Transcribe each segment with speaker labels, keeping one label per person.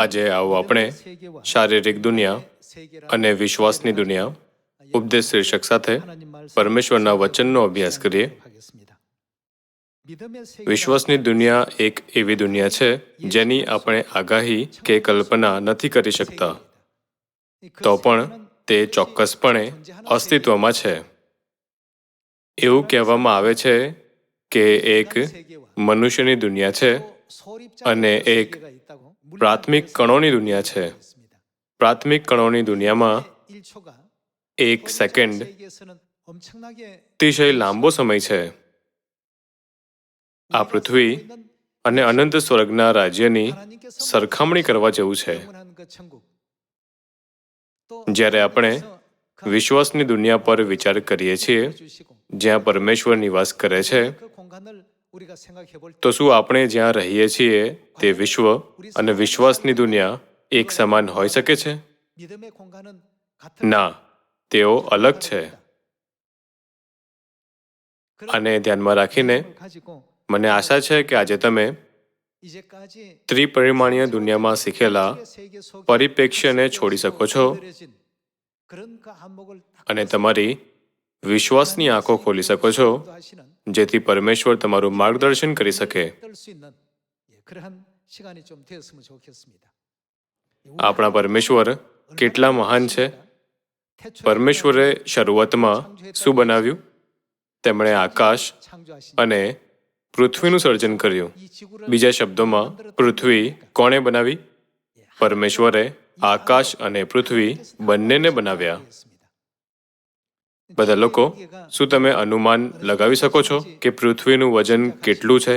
Speaker 1: આજે આવો આપણે શારીરિક દુનિયા અને વિશ્વાસની દુનિયા, ઉપદેશ શીર્ષક સાથે પરમેશ્વરના વચનનો અભ્યાસ કરીએ. વિશ્વાસની દુનિયા એક એવી દુનિયા છે જેની આપણે આગાહી કે કલ્પના નથી કરી શકતા. તો પણ તે ચોક્કસપણે અસ્તિત્વમાં છે. એવું કહેવામાં આવે છે કે એક મનુષ્યની દુનિયા છે અને એક પ્રાથમિક કણોની દુનિયા છે. પ્રાથમિક કણોની દુનિયામાં એક સેકન્ડ અતિશય લાંબો સમય છે. આ પૃથ્વી અને અનંત સ્વર્ગના રાજ્યની સરખામણી કરવા જેવું છે. જ્યારે આપણે વિશ્વાસની દુનિયા પર વિચાર કરીએ છીએ, જ્યાં પરમેશ્વર નિવાસ કરે છે તો શું આપણે જ્યાં રહીએ છીએ તે વિશ્વ અને વિશ્વાસની દુનિયા એક સમાન હોઈ શકે છે? ના તેઓ અલગ છે. આને ધ્યાનમાં રાખીને મને આશા છે કે આજે તમે ત્રિપરિમાણીય દુનિયામાં શીખેલા પરિપ્રેક્ષ્યને છોડી શકો છો. અને તમારી વિશ્વાસની આંખો ખોલી શકો છો, જેથી પરમેશ્વર તમારું માર્ગદર્શન કરી શકે. આપણા પરમેશ્વર કેટલા મહાન છે. પરમેશ્વરે શરૂઆતમાં શું બનાવ્યું? તેમણે આકાશ અને પૃથ્વીનું સર્જન કર્યું. બીજા શબ્દોમાં, પૃથ્વી કોણે બનાવી? પરમેશ્વરે આકાશ અને પૃથ્વી બંનેને બનાવ્યા. બધા લોકો, શું તમે અનુમાન લગાવી શકો છો કે પૃથ્વીનું વજન કેટલું છે?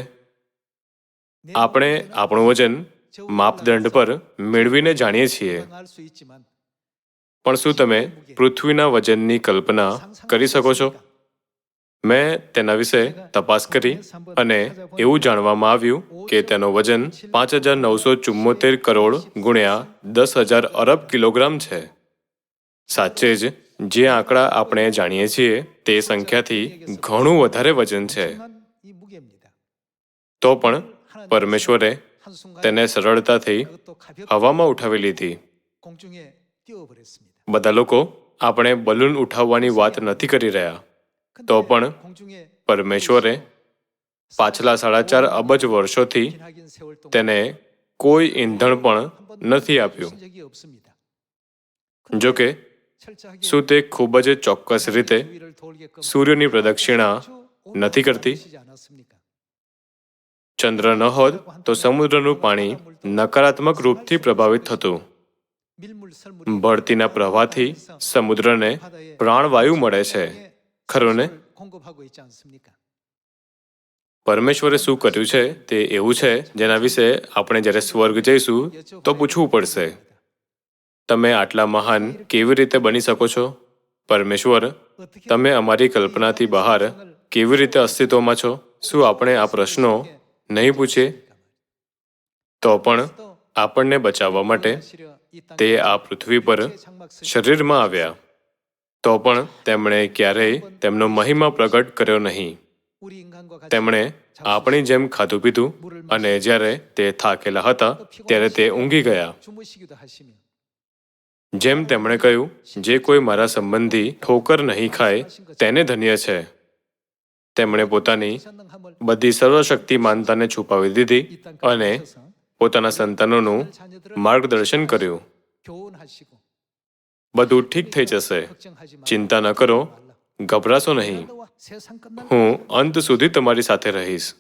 Speaker 1: આપણે આપણું વજન માપદંડ પર મેળવીને જાણીએ છીએ. પણ શું તમે પૃથ્વીના વજનની કલ્પના કરી શકો છો? મેં તેના વિશે તપાસ કરી અને એવું જાણવામાં આવ્યું કે તેનો વજન પાંચ હજાર નવસો ચુમ્મોતેર કરોડ ગુણ્યા દસ હજાર અરબ કિલોગ્રામ છે. સાચે જ જે આંકડા આપણે જાણીએ છીએ તે સંખ્યાથી ઘણું વધારે વજન છે. તો પણ પરમેશ્વરે તેને સરળતાથી હવામાં ઉઠાવી લીધી. બધા લોકો આપણે બલૂન ઉઠાવવાની વાત નથી કરી રહ્યા. તો પણ પરમેશ્વરે પાછલા સાડા ચાર અબજ વર્ષોથી તેને કોઈ ઈંધણ પણ નથી આપ્યું. જો કે શું તે ખૂબ જ ચોક્કસ રીતે સૂર્યની પ્રદક્ષિણા નથી કરતી? ચંદ્ર ન હોત તો સમુદ્રનું પાણી નકારાત્મક રૂપથી પ્રભાવિત થતું ભરતીના પ્રવાહથી સમુદ્રને પ્રાણવાયુ મળે છે. ખરું ને? પરમેશ્વરે શું કર્યું છે તે એવું છે જેના વિશે આપણે જ્યારે સ્વર્ગ જઈશું તો પૂછવું પડશે. તમે આટલા મહાન કેવી રીતે બની શકો છો? પરમેશ્વર, તમે અમારી કલ્પનાથી બહાર કેવી રીતે અસ્તિત્વમાં છો? શું આપણે આ પ્રશ્નો નહીં પૂછીએ? તો પણ આપણને બચાવવા માટે તે આ પૃથ્વી પર શરીરમાં આવ્યા. તો પણ તેમણે ક્યારેય તેમનો મહિમા પ્રગટ કર્યો નહીં. તેમણે આપણી જેમ ખાધું પીધું અને જ્યારે તે થાકેલા હતા, ત્યારે તે ઊંઘી ગયા. જેમ તેમણે કહ્યું, જે કોઈ મારા સંબંધી ઠોકર નહીં ખાય, તેને ધન્ય છે. તેમણે પોતાની બધી સર્વશક્તિ માનતાને છુપાવી દીધી અને પોતાના સંતાનોનું માર્ગદર્શન કર્યું. બધું ઠીક થઈ જશે. ચિંતા ન કરો, ગભરાશો નહીં. હું અંત સુધી તમારી સાથે રહીશ.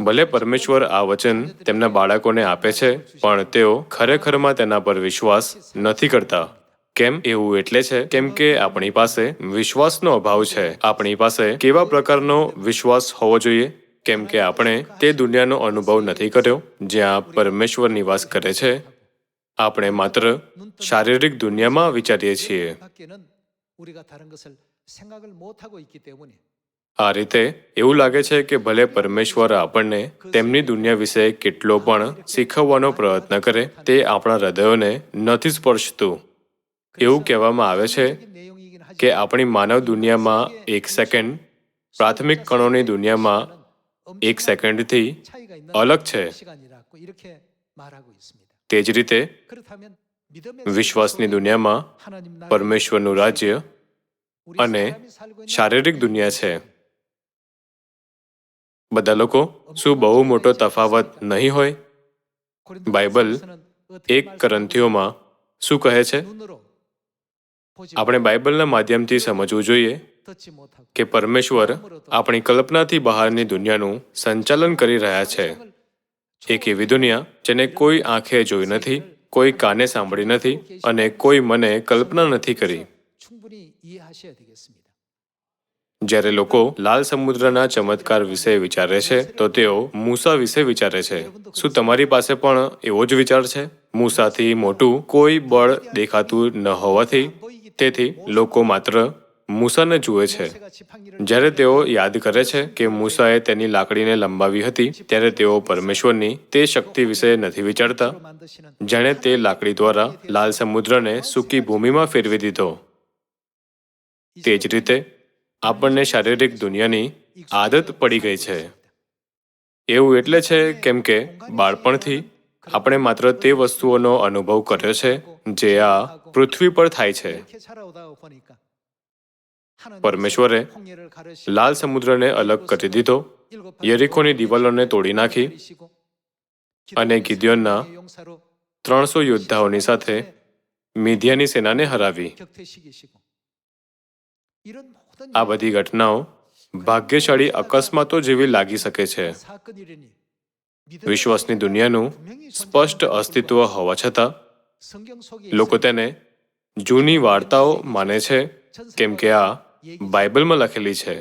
Speaker 1: ભલે પરમેશ્વર આ વચન તેમના બાળકોને આપે છે, પણ તેઓ ખરેખરમાં તેના પર વિશ્વાસ નથી કરતા. કેમ એવું એટલે છે? કેમ કે આપણી પાસે વિશ્વાસનો અભાવ છે. આપણી પાસે કેવા પ્રકારનો વિશ્વાસ હોવો જોઈએ? કેમ કે આપણે તે દુનિયાનો અનુભવ નથી કર્યો, જ્યાં પરમેશ્વર નિવાસ કરે છે. આપણે માત્ર શારીરિક દુનિયામાં વિચારીએ છીએ. આ રીતે એવું લાગે છે કે ભલે પરમેશ્વર આપણને તેમની દુનિયા વિશે કેટલો પણ શીખવવાનો પ્રયત્ન કરે, તે આપણા હૃદયોને નથી સ્પર્શતું. એવું કહેવામાં આવે છે કે આપણી માનવ દુનિયામાં એક સેકન્ડ, પ્રાથમિક કણોની દુનિયામાં એક સેકન્ડથી અલગ છે. તે જ રીતે વિશ્વાસની દુનિયામાં પરમેશ્વરનું રાજ્ય અને શારીરિક દુનિયા છે. બધા લોકો શું બહુ મોટો તફાવત નહીં હોય? બાઇબલ એક કરંથીઓમાં શું કહે છે? આપણે બાઇબલના માધ્યમથી સમજવું જોઈએ કે પરમેશ્વર આપણી કલ્પનાથી બહારની દુનિયાનું સંચાલન કરી રહ્યા છે. એક એવી દુનિયા જેને કોઈ આંખે જોઈ નથી, કોઈ કાને સાંભળી નથી અને કોઈ મને કલ્પના નથી કરી. જ્યારે લોકો લાલ સમુદ્રના ચમત્કાર વિશે વિચારે છે, તો તેઓ મૂસા વિશે વિચારે છે. શું તમારી પાસે પણ એવો જ વિચાર છે? મૂસાથી મોટું કોઈ બળ દેખાતું ન હોવાથી, તેથી લોકો માત્ર મૂસાને જુએ છે. જ્યારે તેઓ યાદ કરે છે કે મૂસાએ તેની લાકડીને લંબાવી હતી, ત્યારે તેઓ પરમેશ્વરની તે શક્તિ વિશે નથી વિચારતા. જેણે તે લાકડી દ્વારા લાલ સમુદ્રને સૂકી ભૂમિમાં ફેરવી દીધો. તે જ રીતે આપણને શારીરિક દુનિયાની આદત પડી ગઈ છે. એવું એટલે છે કેમ કે બાળપણથી આપણે માત્ર તે વસ્તુઓનો અનુભવ કર્યો છે જે આ પૃથ્વી પર થાય છે. પરમેશ્વરે લાલ સમુદ્રને અલગ કરી દીધો, યરીખોની દિવાલોને તોડી નાખી અને ગિદ્યોનના ત્રણસો યોદ્ધાઓની સાથે મીધિયાની સેનાને હરાવી. આ બધી ઘટનાઓ ભાગ્યશાળી અકસ્માતો જેવી લાગી શકે છે. વિશ્વાસની દુનિયાનું સ્પષ્ટ અસ્તિત્વ હોવા છતાં લોકો તેને જૂની વાર્તાઓ માને છે કેમ કે આ બાઇબલમાં લખેલી છે.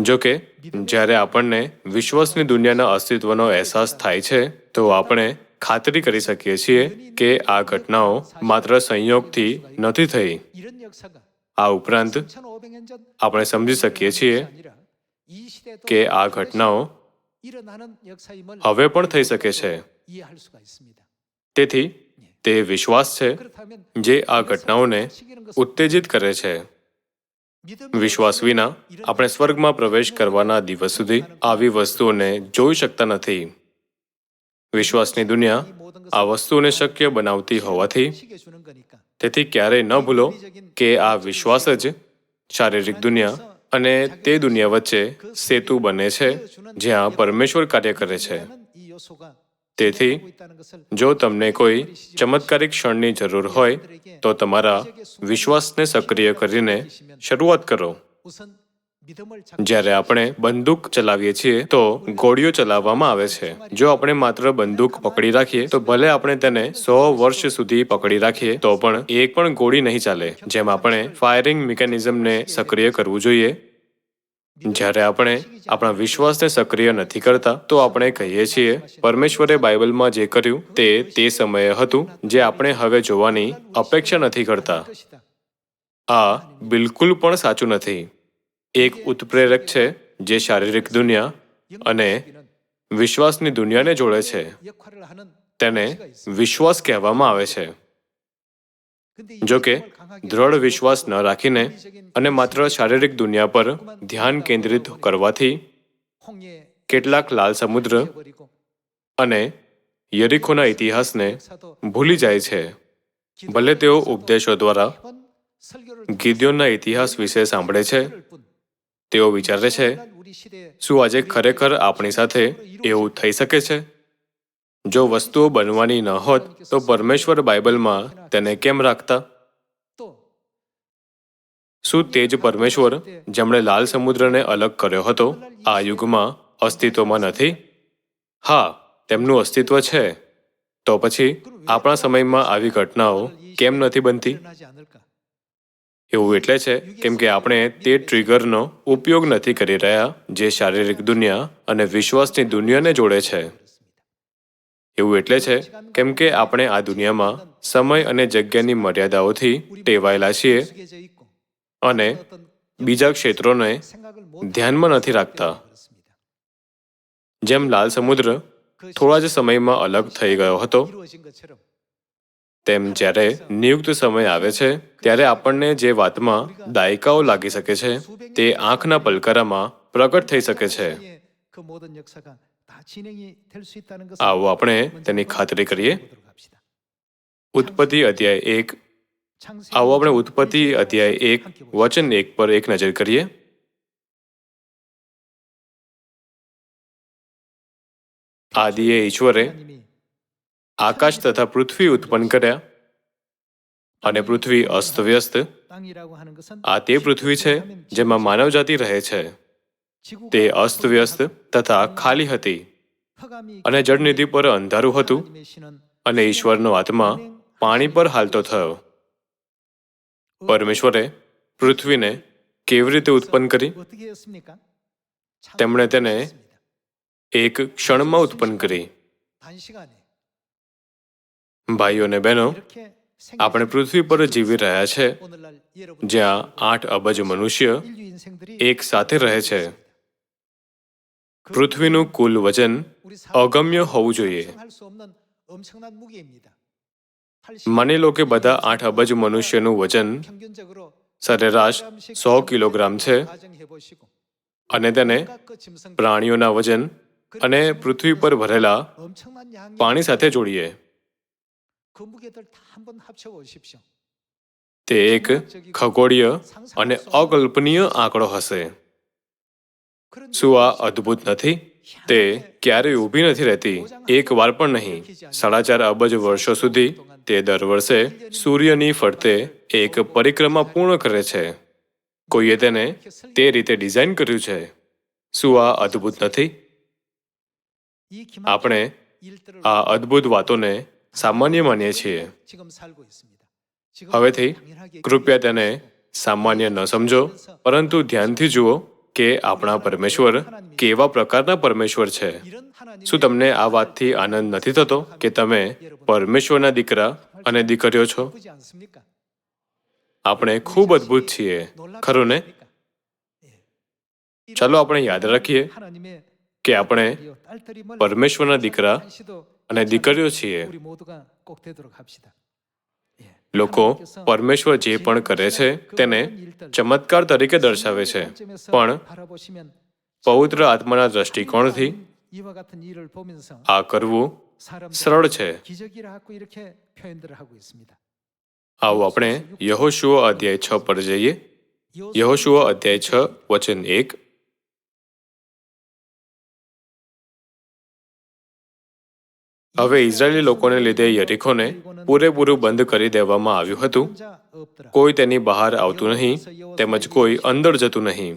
Speaker 1: જો કે જ્યારે આપણને વિશ્વાસની દુનિયાના અસ્તિત્વનો અહેસાસ થાય છે તો આપણે ખાતરી કરી શકીએ છીએ કે આ ઘટનાઓ માત્ર સંયોગથી નથી થઈ. આ ઉપરાંત આપણે સમજી શકીએ છીએ કે આ ઘટનાઓ હવે પણ થઈ શકે છે. તેથી તે વિશ્વાસ છે જે આ ઘટનાઓને ઉત્તેજિત કરે છે. વિશ્વાસ વિના આપણે સ્વર્ગમાં પ્રવેશ કરવાના દિવસ સુધી આવી વસ્તુઓને જોઈ શકતા નથી. વિશ્વાસની દુનિયા આ વસ્તુને શક્ય બનાવતી હોવાથી તેથી ક્યારેય ન ભૂલો કે આ વિશ્વાસ જ શારીરિક દુનિયા અને તે દુનિયા વચ્ચે સેતુ બને છે, જ્યાં પરમેશ્વર કાર્ય કરે છે. તેથી, જો તમને કોઈ ચમત્કારિક ક્ષણની જરૂર હોય, તો તમારા વિશ્વાસને સક્રિય કરીને શરૂઆત કરો. જ્યારે આપણે બંદૂક ચલાવીએ છીએ, તો ગોળીઓ ચલાવવામાં આવે છે. જો આપણે માત્ર બંદૂક પકડી રાખીએ, તો ભલે આપણે તેને સો વર્ષ સુધી પકડી રાખીએ, તો પણ એક પણ ગોળી નહીં ચાલે. જેમ આપણે ફાયરિંગ મિકેનિઝમને સક્રિય કરવું જોઈએ. જ્યારે આપણે આપણા વિશ્વાસને સક્રિય નથી કરતા, તો આપણે કહીએ છીએ, પરમેશ્વરે બાઇબલમાં જે કર્યું, તે તે સમયે હતું, જે આપણે હવે જોવાની અપેક્ષા નથી કરતા. આ બિલકુલ પણ સાચું નથી. એક ઉત્પ્રેરક છે, જે શારીરિક દુનિયા અને વિશ્વાસની દુનિયાને જોડે છે. તેને વિશ્વાસ કહેવામાં આવે છે. જો કે, દ્રઢ વિશ્વાસ ન રાખીને અને માત્ર શારીરિક દુનિયા પર ધ્યાન કેન્દ્રિત કરવાથી કેટલાક લાલ સમુદ્ર અને યરીખોના ઇતિહાસને ભૂલી જાય છે. ભલે તેઓ ઉપદેશો દ્વારા ગીદ્યોના ઇતિહાસ વિશે સાંભળે છે તેઓ વિચારે છે, શું આજે ખરેખર આપણી સાથે એવું થઈ શકે છે? જો વસ્તુઓ બનવાની ન હોત, તો પરમેશ્વર બાઇબલમાં તેને કેમ રાખતા? શું તે જ પરમેશ્વર, જેમણે લાલ સમુદ્રને અલગ કર્યો હતો, આ યુગમાં અસ્તિત્વમાં નથી? હા, તેમનું અસ્તિત્વ છે. તો પછી આપણા સમયમાં આવી ઘટનાઓ કેમ નથી બનતી? એવું એટલે છે, કેમ કે આપણે તે ટ્રિગરનો ઉપયોગ નથી કરી રહ્યા જે શારીરિક દુનિયા અને વિશ્વાસની દુનિયાને જોડે છે. એવું એટલે છે, કેમ કે આપણે આ દુનિયામાં સમય અને જગ્યાની મર્યાદાઓથી ટેવાયેલા છીએ અને બીજા ક્ષેત્રોને ધ્યાનમાં નથી રાખતા. જેમ લાલ સમુદ્ર થોડા જ સમયમાં અલગ થઈ ગયો હતો તેમ જ્યારે નિયુક્ત સમય આવે છે, ત્યારે આપણને જે વાતમાં દાયકાઓ લાગી શકે છે, તે આંખના પલકારામાં પ્રગટ થઈ શકે છે. આવો આપણે તેની ખાતરી કરીએ. ઉત્પત્તિ અધ્યાય એક. આવો આપણે ઉત્પત્તિ અધ્યાય એક, વચન એક પર એક નજર કરીએ. આદિએ ઈશ્વરે આકાશ તથા પૃથ્વી ઉત્પન્ન કર્યા અને પૃથ્વી અસ્તવ્યસ્ત. આ તે પૃથ્વી છે જેમાં માનવજાતિ રહે છે. તે અસ્તવ્યસ્ત તથા ખાલી હતી અને જળનિધિ પર અંધારું હતું અને ઈશ્વરનો આત્મા પાણી પર હાલતો થયો. પરમેશ્વરે પૃથ્વીને કેવી રીતે ઉત્પન્ન કરી? તેમણે તેને એક ક્ષણમાં ઉત્પન્ન કરી. ભાઈઓ અને બહેનો આપણે પૃથ્વી પર જીવી રહ્યા છે જ્યાં આઠ અબજ મનુષ્ય એક સાથે રહે છે. પૃથ્વીનું કુલ વજન અગમ્ય હોવું જોઈએ. માની લો કે બધા આઠ અબજ મનુષ્યનું વજન સરેરાશ સો કિલોગ્રામ છે. અને તેને પ્રાણીઓના વજન અને પૃથ્વી પર ભરેલા પાણી સાથે જોડીએ. તે એક ખગોળીય અને અકલ્પનીય આંકડો હશે શું આ અદ્ભુત નથી તે ક્યારેય ઊભી નથી રહેતી એક વાર પણ નહીં સાડા ચાર અબજ વર્ષો સુધી તે દર વર્ષે સૂર્યની ફરતે એક પરિક્રમા પૂર્ણ કરે છે કોઈએ તેને તે રીતે ડિઝાઇન કર્યું છે શું આ અદ્ભુત નથી આપણે આ અદ્ભુત વાતોને સામાન્ય માનીએ છીએ. હવેથી કૃપયા તેને સામાન્ય ન સમજો પરંતુ ધ્યાનથી જુઓ કે આપણા પરમેશ્વર કેવા પ્રકારના પરમેશ્વર છે. શું તમને આ વાતથી આનંદ નથી થતો કે તમે પરમેશ્વરના દીકરા અને દીકરીઓ છો? આપણે ખૂબ અદ્ભુત છીએ. ખરું ને? ચાલો આપણે યાદ રાખીએ કે આપણે પરમેશ્વરના દીકરા અને દીકરીઓ છીએ. લોકો પરમેશ્વર જે પણ કરે છે તેને ચમત્કાર તરીકે દર્શાવે છે. પણ પવિત્ર આત્માના દ્રષ્ટિકોણથી આ કરવું સરળ છે. આવો આપણે યહોશુઓ અધ્યાય છ પર જઈએ યહોશુઓ અધ્યાય છ વચન એક હવે ઇઝરાયેલી લોકોને લીધે યરીખોને પૂરેપૂરું બંધ કરી દેવામાં આવ્યું હતું. કોઈ તેની બહાર આવતું નહીં, તેમજ કોઈ અંદર જતું નહીં.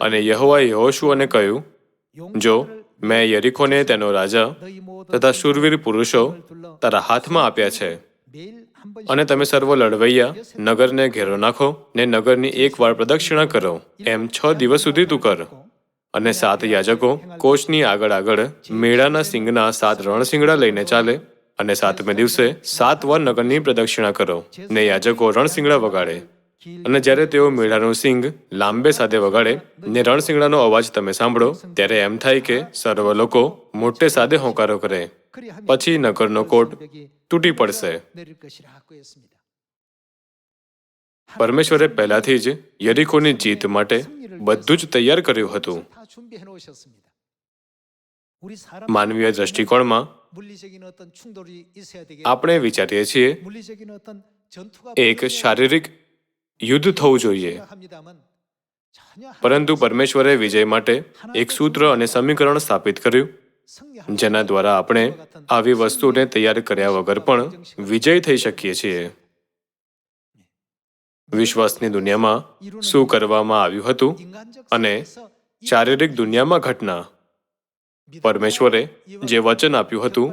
Speaker 1: અને યહોવાએ યહોશુઓને કહ્યું, જો મેં યરીખોને તેનો રાજા તથા શુરવીર પુરુષો તારા હાથમાં આપ્યા છે, અને તમે સર્વ લડવૈયા નગરને ઘેરો નાખો ને નગરની એક વાર પ્રદક્ષિણા કરો, એમ છ દિવસ સુધી તું કર. અને સાત યાજકો કોચની આગળ આગળ મેળાના સિંગના સાત રણસિંગડા લઈને ચાલે અને સાતમે દિવસે સાત વાર નગરની પ્રદક્ષિણા કરો ને યાજકો રણસિંગડા વગાડે. અને જ્યારે તેઓ મેળાનું સિંગ લાંબે સાથે વગાડે ને રણસિંગડાનો અવાજ તમે સાંભળો, ત્યારે એમ થાય કે સર્વ લોકો મોટે સાથે હોંકારો કરે. પછી નગરનો કોટ તૂટી પડશે. પરમેશ્વરે પહેલાથી જ યરિકોની જીત માટે બધું જ તૈયાર કર્યું હતું. માનવીય દ્રષ્ટિકોણમાં આપણે વિચારીએ છીએ, એક શારીરિક યુદ્ધ થવું જોઈએ. પરંતુ પરમેશ્વરે વિજય માટે એક સૂત્ર અને સમીકરણ સ્થાપિત કર્યું, જેના દ્વારા આપણે આવી વસ્તુને તૈયાર કર્યા વગર પણ વિજય થઈ શકીએ છીએ. વિશ્વાસની દુનિયામાં શું કરવામાં આવ્યું હતું અને શારીરિક દુનિયામાં ઘટના? પરમેશ્વરે જે વચન આપ્યું હતું,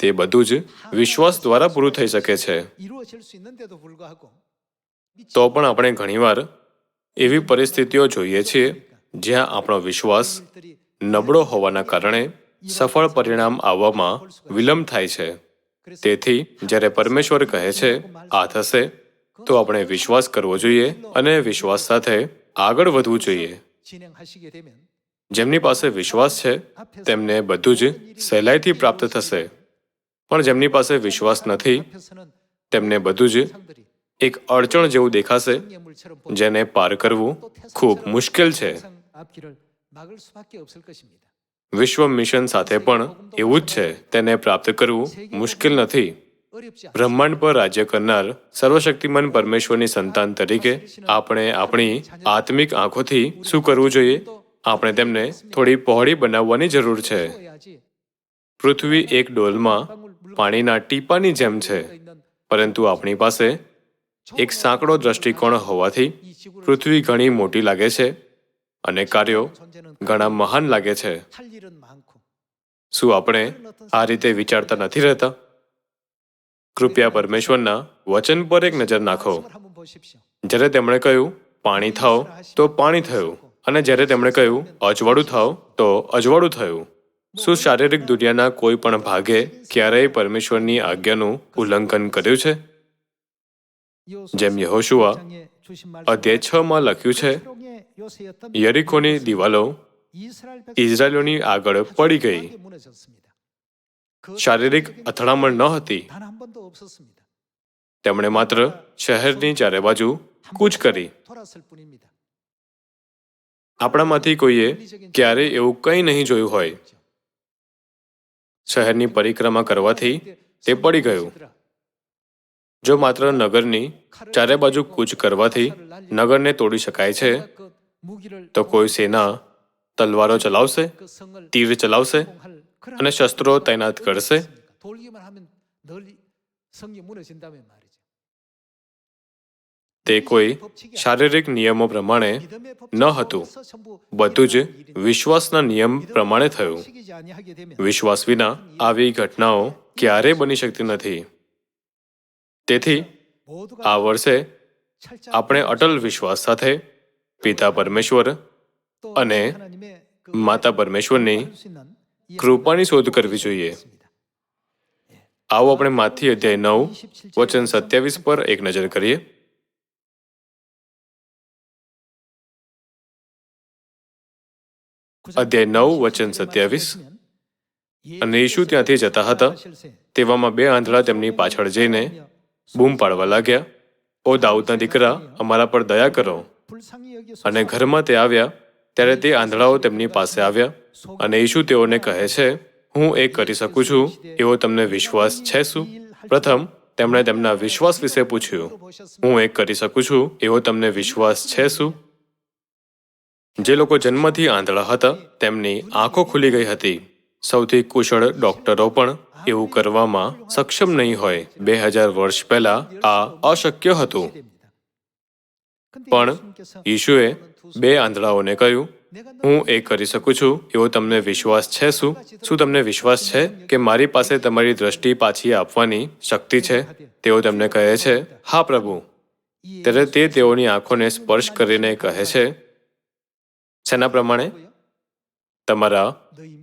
Speaker 1: તે બધું જ વિશ્વાસ દ્વારા પૂરું થઈ શકે છે. તો પણ આપણે ઘણીવાર એવી પરિસ્થિતિઓ જોઈએ છીએ જ્યાં આપણો વિશ્વાસ નબળો હોવાના કારણે સફળ પરિણામ આવવામાં વિલંબ થાય છે. તેથી જ્યારે પરમેશ્વર કહે છે, આ થશે તો આપણે વિશ્વાસ કરવો જોઈએ અને વિશ્વાસ સાથે આગળ વધવું જોઈએ. જેમની પાસે વિશ્વાસ છે, તેમને બધું જ સહેલાઈથી પ્રાપ્ત થશે. પણ જેમની પાસે વિશ્વાસ નથી, તેમને બધું જ એક અડચણ જેવું દેખાશે, જેને પાર કરવું ખૂબ મુશ્કેલ છે. વિશ્વ મિશન સાથે પણ એવું જ છે, તેને પ્રાપ્ત કરવું મુશ્કેલ નથી. બ્રહ્માંડ પર રાજ્ય કરનાર સર્વશક્તિમાન પરમેશ્વરની સંતાન તરીકે આપણે આપણી આત્મિક આંખોથી શું કરવું જોઈએ? આપણે તેમને થોડી પહોળી બનાવવાની જરૂર છે. પૃથ્વી એક ડોલમાં પાણીના ટીપાની જેમ છે. પરંતુ આપણી પાસે એક સાંકડો દ્રષ્ટિકોણ હોવાથી પૃથ્વી ઘણી મોટી લાગે છે અને કાર્યો ઘણા મહાન લાગે છે. શું આપણે આ રીતે વિચારતા નથી રહેતા? કૃપયા પરમેશ્વરના વચન પર એક નજર નાખો. જ્યારે તેમણે કહ્યું, પાણી થાવ તો પાણી થયું. અને જ્યારે તેમણે કહ્યું, અજવાળું થાવ તો અજવાળું થયું. શું શારીરિક દુનિયાના કોઈ પણ ભાગે ક્યારેય પરમેશ્વરની આજ્ઞાનું ઉલ્લંઘન કર્યું છે? જેમ યહોશુઆ અધ્યાય છ માં લખ્યું છે, યરિકોની દિવાલો ઇઝરાયલોની આગળ પડી ગઈ. શારીરિક અથડામણ ન હતી. તેમણે માત્ર શહેરની ચારે બાજુ કૂચ કરી. આપણામાંથી કોઈએ ક્યારે એવું કંઈ નહીં જોયું હોય. શહેરની પરિક્રમા કરવાથી તે પડી ગયું. જો માત્ર નગરની ચારે બાજુ કૂચ કરવાથી નગરને તોડી શકાય છે, તો કોઈ સેના તલવારો ચલાવશે, તીર ચલાવશે અને શસ્ત્રો તૈનાત કરશે. તે કોઈ શારીરિક નિયમો પ્રમાણે ન હતું. બધું જ વિશ્વાસના નિયમ પ્રમાણે થયું. વિશ્વાસ વિના આવી ઘટનાઓ ક્યારેય બની શકતી નથી. તેથી આ વર્ષે આપણે અટલ વિશ્વાસ સાથે પિતા પરમેશ્વર અને માતા પરમેશ્વરની કૃપાની શોધ કરવી જોઈએ. આવો આપણે માથી અધ્યાય નવ, વચન સત્યાવીસ પર એક નજર કરીએ. અધ્યાય નવ, વચન સત્યાવીસ. અને ઈશુ ત્યાંથી જતા હતા. તેવામાં બે આંધળા તેમની પાછળ જઈને બૂમ પાડવા લાગ્યા. ઓ દાઉદના દીકરા, અમારા પર દયા કરો. અને ઘરમાં તે આવ્યા. ત્યારે તે આંધળાઓ તેમની પાસે આવ્યા અને ઈશુ તેઓને કહે છે, હું એ કરી શકું છું, એવો તમને વિશ્વાસ છે શું? પ્રથમ, તેમણે તેમના વિશ્વાસ વિશે પૂછ્યું, હું એ કરી શકું છું, એવો તમને વિશ્વાસ છે શું? જે લોકો જન્મથી આંધળા હતા, તેમની આંખો ખુલી ગઈ હતી. સૌથી કુશળ ડોક્ટરો પણ એવું કરવામાં સક્ષમ નહીં હોય. બે હજાર વર્ષ પહેલા આ અશક્ય હતું. પણ યીશુએ બે આંધળાઓને કહ્યું, હું એ કરી શકું છું, એવો તમને વિશ્વાસ છે શું? શું તમને વિશ્વાસ છે કે મારી પાસે તમારી દ્રષ્ટિ પાછી આપવાની શક્તિ છે? તેઓ તેમને કહે છે, હા, પ્રભુ. ત્યારે તે તેઓની આંખોને સ્પર્શ કરીને કહે છે, શેના પ્રમાણે? તમારા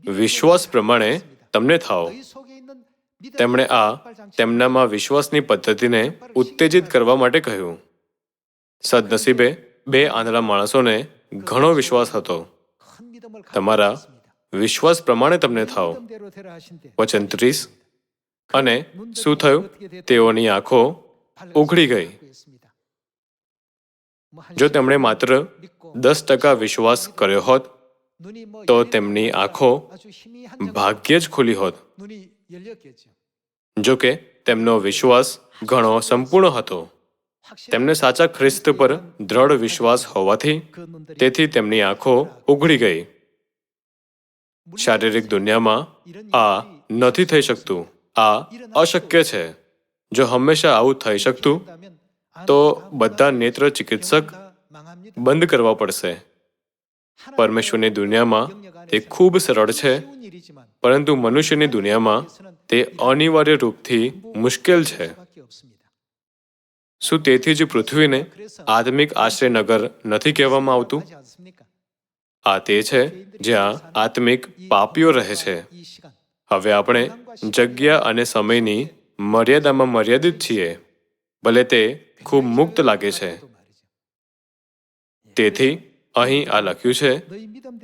Speaker 1: વિશ્વાસ પ્રમાણે તમને થાઓ. તેમણે આ તેમનામાં વિશ્વાસની પદ્ધતિને ઉત્તેજિત કરવા માટે કહ્યું. સદનસીબે બે આંધળા માણસોને ઘણો વિશ્વાસ હતો. તમારા વિશ્વાસ પ્રમાણે તમને થાઓ. વચન ત્રીસ. અને શું થયું? તેઓની આંખો ઉઘડી ગઈ. જો તેમણે માત્ર દસ ટકા વિશ્વાસ કર્યો હોત, તો તેમની આંખો ભાગ્યે જ ખુલી હોત. જો કે તેમનો વિશ્વાસ ઘણો સંપૂર્ણ હતો. તેમને સાચા ખ્રિસ્ત પર દ્રઢ વિશ્વાસ હોવાથી તેથી તેમની આંખો ઉઘડી ગઈ. શારીરિક દુનિયામાં આ નથી થઈ શકતું. આ અશક્ય છે. જો હંમેશા આવું થઈ શકતું તો બધા નેત્ર ચિકિત્સક બંધ કરવા પડશે. પરમેશ્વરની દુનિયામાં તે ખૂબ સરળ છે પરંતુ મનુષ્યની દુનિયામાં તે અનિવાર્ય રૂપથી મુશ્કેલ છે. શું તેથી જ પૃથ્વીને આત્મિક આશ્રયનગર નથી કહેવામાં આવતું? આ તે છે જ્યાં આત્મિક પાપીઓ રહે છે. હવે આપણે જગ્યા અને સમયની મર્યાદામાં મર્યાદિત છીએ. ભલે તે ખૂબ મુક્ત લાગે છે. તેથી અહીં આ લખ્યું છે,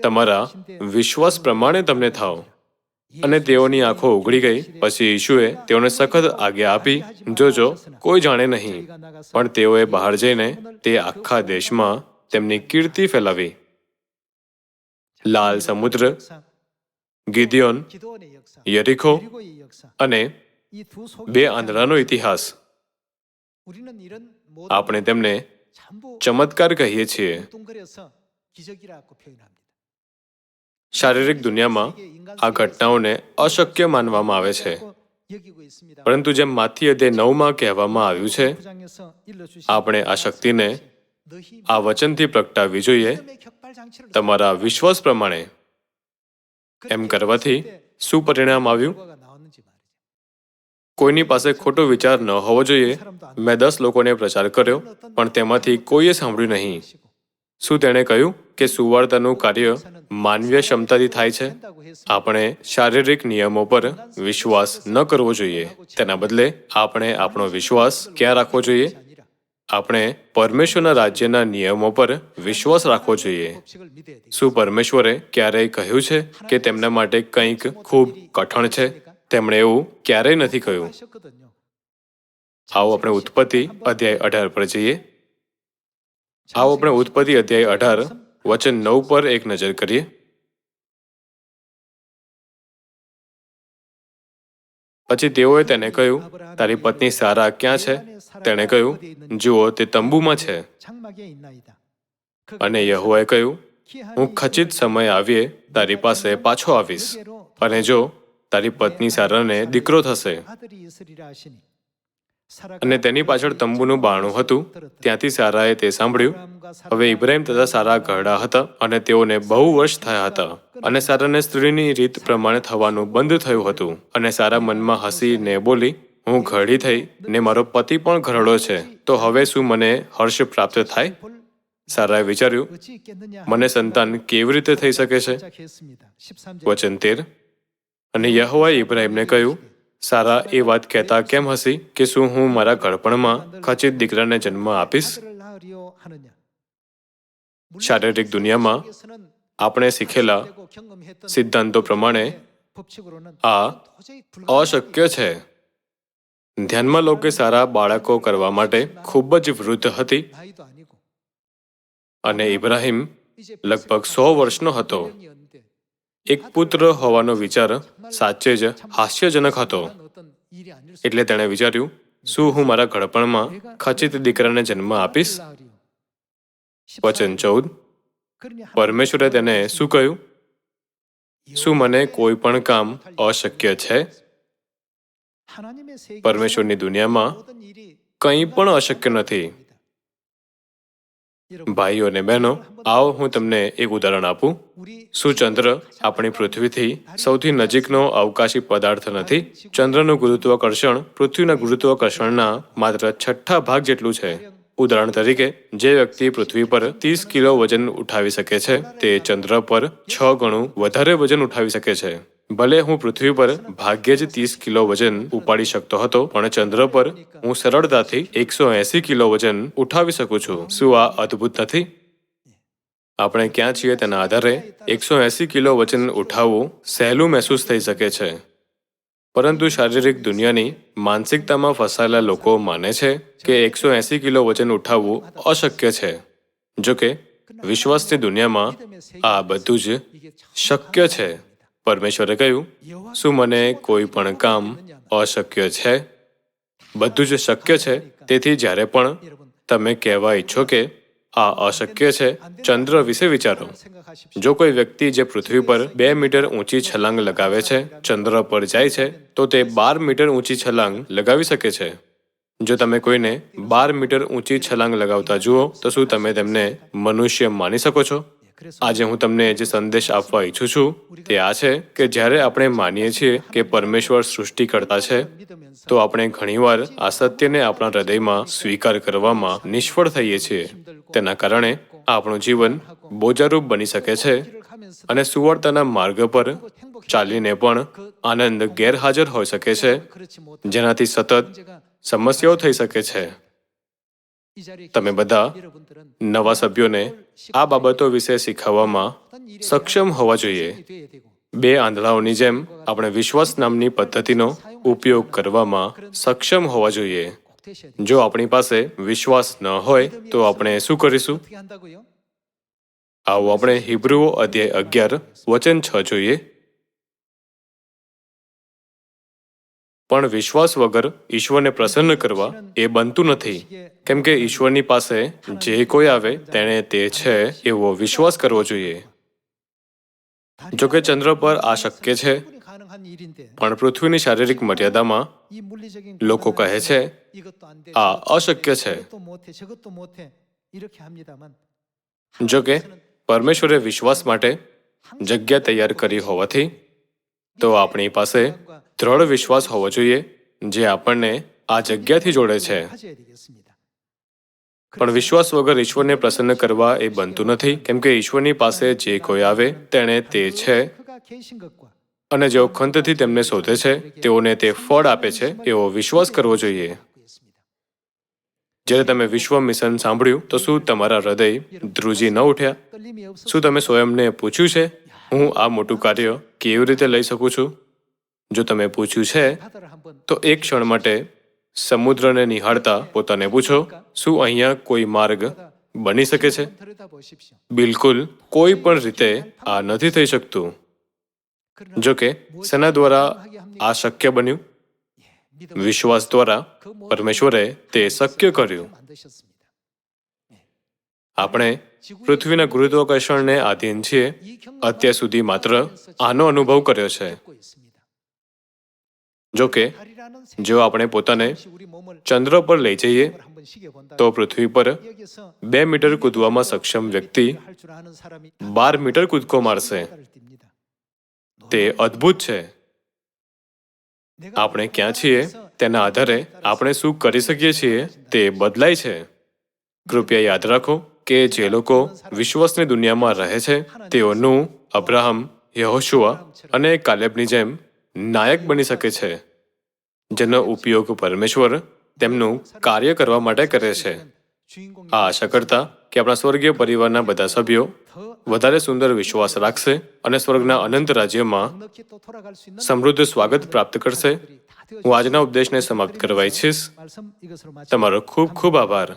Speaker 1: તમારા વિશ્વાસ પ્રમાણે તમને થાઓ. અને તેઓની આંખો ઉઘડી ગઈ. પછી ઈશુએ તેઓને સખત આજ્ઞા આપી, જોજો, કોઈ જાણે નહીં. પણ તેઓએ બહાર જઈને તે આખા દેશમાં તેમની કીર્તિ ફેલાવી. લાલ સમુદ્ર, ગિદિયોન,
Speaker 2: યરીખો
Speaker 1: અને બે આંધળાનો ઇતિહાસ. આપણે તેમને ચમત્કાર કહીએ છીએ. શારીરિક દુનિયામાં આ ઘટનાઓને અશક્ય માનવામાં આવે છે. પરંતુ જેમ માથી અધ્યાય નવમાં કહેવામાં આવ્યું છે, આપણે આ શક્તિને આ વચનથી પ્રગટાવવી જોઈએ. તમારા વિશ્વાસ પ્રમાણે એમ કરવાથી શું પરિણામ આવ્યું? કોઈની પાસે ખોટો વિચાર ન હોવો જોઈએ. મેં દસ લોકોને પ્રચાર કર્યો, પણ તેમાંથી કોઈએ સાંભળ્યું નહીં. શું તેણે કહ્યું કે સુવાર્તાનું કાર્ય માનવીય ક્ષમતાથી થાય છે. આપણે શારીરિક નિયમો પર વિશ્વાસ ન કરવો જોઈએ. તેના બદલે આપણે આપણો વિશ્વાસ ક્યાં રાખવો જોઈએ? આપણે પરમેશ્વરના રાજ્યના નિયમો પર વિશ્વાસ રાખવો જોઈએ. શું પરમેશ્વરે ક્યારેય કહ્યું છે કે તેમના માટે કંઈક ખૂબ કઠણ છે? તેમણે એવું ક્યારેય નથી કહ્યું. આવો આપણે ઉત્પત્તિ અધ્યાય અઢાર પર જઈએ. આવો આપણે ઉત્પત્તિ અધ્યાય અઢાર વચન નવ પર એક નજર કરીએ. પછી તેઓએ તેને કહ્યું, તારી પત્ની સારા ક્યાં છે? તેણે કહ્યું, જુઓ, તે તંબુમાં છે. અને યહોવાએ કહ્યું, હું ખચિત સમય આવીએ, તારી પાસે પાછો આવીશ. અને જો તારી પત્ની સારાને દીકરો થશે અને તેની પાછળ તંબુનું બાણું હતું. ત્યાંથી સારાએ તે સાંભળ્યું. હવે ઇબ્રાહિમ તથા સારા ઘરડા હતા અને તેઓને બહુ વર્ષ થયા હતા. અને સારાને સ્ત્રીની રીત પ્રમાણે થવાનું બંધ થયું હતું. અને સારા મનમાં હસીને બોલી હું ઘરડી થઈ ને મારો પતિ પણ ઘરડો છે. તો હવે શું મને હર્ષ પ્રાપ્ત થાય? સારાએ વિચાર્યું મને સંતાન કેવી રીતે થઈ શકે છે? વચન તેર. અને યહોવાએ ઇબ્રાહિમને કહ્યું સારા એ વાત કહેતા કેમ હશે કે શું હું મારા ઘડપણમાં ખચિત દીકરાને જન્મ આપીશ? શારીરિક દુનિયામાં આપણે શીખેલા સિદ્ધાંતો પ્રમાણે આ અશક્ય છે. ધ્યાનમાં લો કે સારા બાળકો કરવા માટે ખૂબ જ વૃદ્ધ હતી અને ઇબ્રાહિમ લગભગ સો વર્ષનો હતો. એક પુત્ર હોવાનો વિચાર સાચે જ હાસ્યજનક હતો. એટલે તેણે વિચાર્યું, શું હું મારા ઘડપણમાં ખચિત દીકરાને જન્મ આપીશ? વચન ચૌદ. પરમેશ્વરે તેને શું કહ્યું? શું મને કોઈ પણ કામ અશક્ય છે? પરમેશ્વરની દુનિયામાં કંઈ પણ અશક્ય નથી. ભાઈઓ અને બહેનો, આવો હું તમને એક ઉદાહરણ આપું. શું ચંદ્ર આપણી પૃથ્વીથી સૌથી નજીકનો અવકાશી પદાર્થ નથી. ચંદ્રનું ગુરુત્વાકર્ષણ પૃથ્વીના ગુરુત્વાકર્ષણના માત્ર છઠ્ઠા ભાગ જેટલું છે. ઉદાહરણ તરીકે, જે વ્યક્તિ પૃથ્વી પર ત્રીસ કિલો વજન ઉઠાવી શકે છે, તે ચંદ્ર પર છ ગણું વધારે વજન ઉઠાવી શકે છે. ભલે હું પૃથ્વી પર ભાગ્યે જ ત્રીસ કિલો વજન ઉપાડી શકતો હતો, પણ ચંદ્ર પર હું સરળતાથી એકસો એસી કિલો વજન ઉઠાવી શકું છું. શું આ અદ્ભુત નથી? આપણે ક્યાં છીએ તેના આધારે એકસો એસી કિલો વજન ઉઠાવવું સહેલું મહેસૂસ થઈ શકે છે. પરંતુ શારીરિક દુનિયાની માનસિકતામાં ફસાયેલા લોકો માને છે કે એકસો એસી કિલો વજન ઉઠાવવું અશક્ય છે. જોકે, વિશ્વાસની દુનિયામાં આ બધું જ શક્ય છે. પરમેશ્વરે કહ્યું, શું મને કોઈ પણ કામ અશક્ય છે? બધું જ શક્ય છે, તેથી જ્યારે પણ તમે કહેવા ઈચ્છો કે આ અશક્ય છે, ચંદ્ર વિશે વિચારો. જો કોઈ વ્યક્તિ જે પૃથ્વી પર બે મીટર ઊંચી છલાંગ લગાવે છે, ચંદ્ર પર જાય છે, તો તે બાર મીટર ઊંચી છલાંગ લગાવી શકે છે. જો તમે કોઈને બાર મીટર ઊંચી છલાંગ લગાવતા જુઓ, તો શું તમે તેમને મનુષ્ય માની શકો છો? આજે હું તમને જે સંદેશ આપવા ઈચ્છું છું તે આ છે કે જ્યારે આપણે માનીએ છીએ કે પરમેશ્વર સૃષ્ટિ કરતા છે, તો આપણે ઘણીવાર આ સત્યને આપણા હૃદયમાં સ્વીકાર કરવામાં નિષ્ફળ થઈએ છીએ. તેના કારણે આપણું જીવન બોજારૂપ બની શકે છે અને સુવર્તાના માર્ગ પર ચાલીને પણ આનંદ ગેરહાજર હોઈ શકે છે, જેનાથી સતત સમસ્યાઓ થઈ શકે છે. તમે બધા નવા સભ્યોને આ બાબતો વિશે શીખવવામાં સક્ષમ હોવા જોઈએ. બે આંધળાઓની જેમ આપણે વિશ્વાસ નામની પદ્ધતિનો ઉપયોગ કરવામાં સક્ષમ હોવા જોઈએ. જો આપણી પાસે વિશ્વાસ ન હોય તો આપણે શું કરીશું? આવો આપણે હિબ્રુઓ અધ્યાય અગિયાર વચન છ જોઈએ. પણ વિશ્વાસ વગર ઈશ્વરને પ્રસન્ન કરવા એ બનતું નથી. કેમ કે ઈશ્વરની પાસે જે કોઈ આવે, તેણે તે છે એવો વિશ્વાસ કરવો જોઈએ. જોકે ચંદ્ર પર આ શક્ય છે, પણ પૃથ્વીની શારીરિક મર્યાદામાં લોકો કહે છે, આ
Speaker 2: અશક્ય
Speaker 1: છે. જોકે પરમેશ્વરે વિશ્વાસ માટે જગ્યા તૈયાર કરી હોવાથી, તો આપણી પાસે દ્રઢ વિશ્વાસ હોવો જોઈએ જે આપણને આ જગ્યાથી જોડે છે. પણ વિશ્વાસ વગર ઈશ્વરને પ્રસન્ન કરવા એ બનતું નથી. કેમ કે ઈશ્વરની પાસે જે કોઈ આવે તેણે તે છે. અને જેઓ ખંતથી તેમને શોધે છે તેઓને તે ફળ આપે છે એવો વિશ્વાસ કરવો જોઈએ. જ્યારે તમે વિશ્વ મિશન સાંભળ્યું તો શું તમારા હૃદય ધ્રુજી ન ઉઠ્યા? શું તમે સ્વયંને પૂછ્યું છે હું આ મોટું કાર્ય કેવી રીતે લઈ શકું છું? જો તમે પૂછ્યું છે, તો એક ક્ષણ માટે સમુદ્રને નિહાળતા પોતાને પૂછો, શું અહીંયા કોઈ માર્ગ બની શકે છે? બિલકુલ કોઈ પણ રીતે આ નથી થઈ શકતું. જોકે સેના દ્વારા આ શક્ય બન્યું. વિશ્વાસ દ્વારા પરમેશ્વરે તે શક્ય કર્યું. આપણે પૃથ્વીના ગુરુત્વાકર્ષણને આધીન છીએ. અત્યાર સુધી માત્ર આનો અનુભવ કર્યો છે. જો કે, જો આપણે પોતાને ચંદ્ર પર લઈ જઈએ, તો પૃથ્વી પર બે મીટર કૂદવામાં સક્ષમ વ્યક્તિ બાર મીટર કૂદકો મારશે. તે અદ્ભુત છે. આપણે ક્યાં છીએ, તેના આધારે આપણે શું કરી શકીએ છીએ, તે બદલાય છે. કૃપયા યાદ રાખો કે જે લોકો વિશ્વાસની દુનિયામાં રહે છે, તેઓનું અબ્રાહમ, યહોશુઆ અને કાલેબની જેમ નાયક બની શકે છે, જેનો ઉપયોગ પરમેશ્વર તેમનું કાર્ય કરવા માટે કરે છે. આ આશા કરતા કે આપણા સ્વર્ગીય પરિવારના બધા સભ્યો વધારે સુંદર વિશ્વાસ રાખશે અને સ્વર્ગના અનંત રાજ્યમાં સમૃદ્ધ સ્વાગત પ્રાપ્ત કરશે. હું આજના ઉપદેશને સમાપ્ત કરવા ઈચ્છીશ. તમારો ખૂબ ખૂબ આભાર.